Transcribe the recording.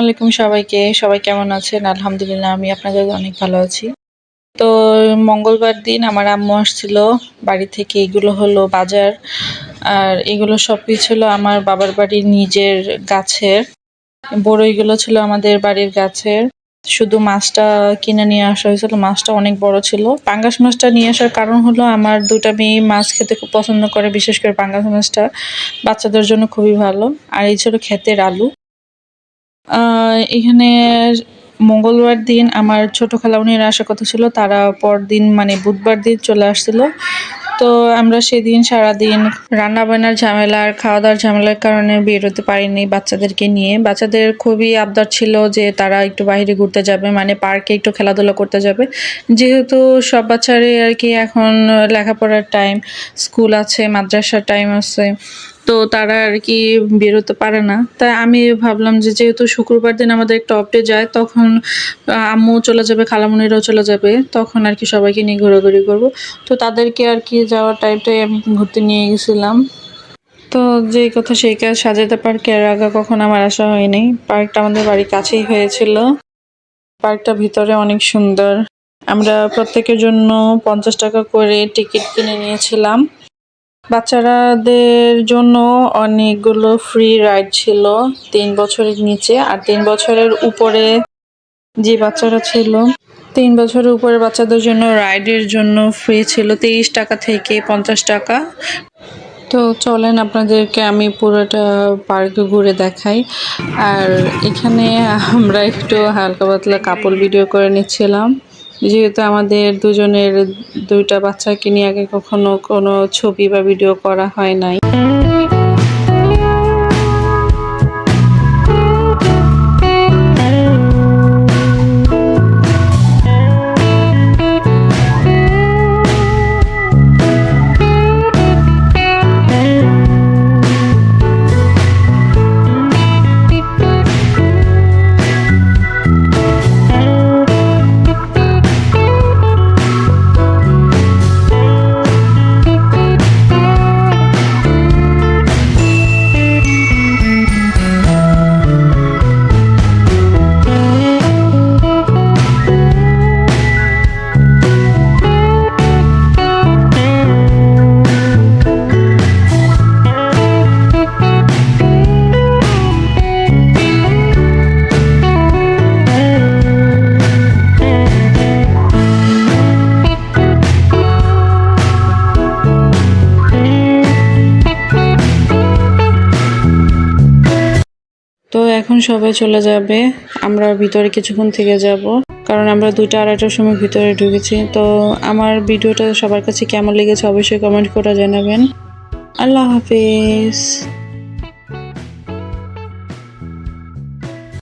আলাইকুম সবাইকে। সবাই কেমন আছেন? আলহামদুলিল্লাহ, আমি আপনাদের অনেক ভালো আছি। তো মঙ্গলবার দিন আমার আম্মু আসছিল বাড়ি থেকে, এগুলো হলো বাজার। আর এগুলো সব ছিল আমার বাবার বাড়ির নিজের গাছের। বড়ইগুলো ছিল আমাদের বাড়ির গাছের। শুধু মাছটা কিনে নিয়ে আসা হয়েছিল, মাছটা অনেক বড় ছিল। পাঙ্গাস মাছটা নিয়ে আসার কারণ হলো আমার দুটা মেয়ে মাছ খেতে খুব পছন্দ করে, বিশেষ করে পাঙ্গাস মাছটা। বাচ্চাদের জন্য খুবই ভালো। আর এই ছিল ক্ষেতের আলু। এখানে মঙ্গলবার দিন আমার ছোট খালাউনির আসার কথা ছিল, তারা পরদিন মানে বুধবার দিন চলে আসছিল। তো আমরা সেদিন সারাদিন রান্না বান্নার ঝামেলা আর খাওয়া দাওয়ার ঝামেলার কারণে বেরোতে পারিনি বাচ্চাদেরকে নিয়ে। বাচ্চাদের খুবই আবদার ছিল যে তারা একটু বাইরে ঘুরতে যাবে মানে পার্কে একটু খেলাধুলা করতে যাবে। যেহেতু সব বাচ্চারই আর কি এখন লেখাপড়ার টাইম স্কুল আছে, মাদ্রাসার টাইম আছে তো তারা আর কি বেরোতে পারে না। তাই আমি ভাবলাম যে যেহেতু শুক্রবার দিন আমাদের একটা অফডে যায়, তখন আম্মু চলে যাবে, খালামুনিরাও চলে যাবে, তখন আর কি সবাইকে নিয়ে ঘোরাঘুরি করব। তো তাদেরকে আর কি যাওয়ার টাইমটাই আমি ঘুরতে নিয়ে গেছিলাম। তো যে কথা সেই কাজ সাজাতে পার্কে এর আগে কখন আমার আসা হয়নি। পার্কটা আমাদের বাড়ির কাছেই হয়েছিল। পার্কটা ভিতরে অনেক সুন্দর। আমরা প্রত্যেকের জন্য পঞ্চাশ টাকা করে টিকিট কিনে নিয়েছিলাম। বাচ্চারাদের জন্য অনেকগুলো ফ্রি রাইড ছিল তিন বছরের নিচে আর তিন বছরের উপরে যে বাচ্চারা ছিল, তিন বছরের উপরে বাচ্চাদের জন্য রাইডের জন্য ফ্রি ছিল তিরিশ টাকা থেকে পঞ্চাশ টাকা। তো চলেন আপনাদেরকে আমি পুরোটা পার্ক ঘুরে দেখাই। আর এখানে আমরা একটু হালকা পাতলা কাপড় ভিডিও করে নিচ্ছিলাম। যেহেতু আমাদের দুজনের দুইটা বাচ্চাকে নিয়ে আগে কখনো কোনো ছবি বা ভিডিও করা হয় নাই। তো এখন সবাই চলে যাবে। আমরা ভিতরে কিছুক্ষণ থেকে যাব। কারণ আমরা দুইটা আড়াইটার সময় ভিতরে ঢুকেছি। তো আমার ভিডিওটা সবার কাছে কেমন লেগেছে অবশ্যই কমেন্ট করে জানাবেন। আল্লাহ হাফিজ।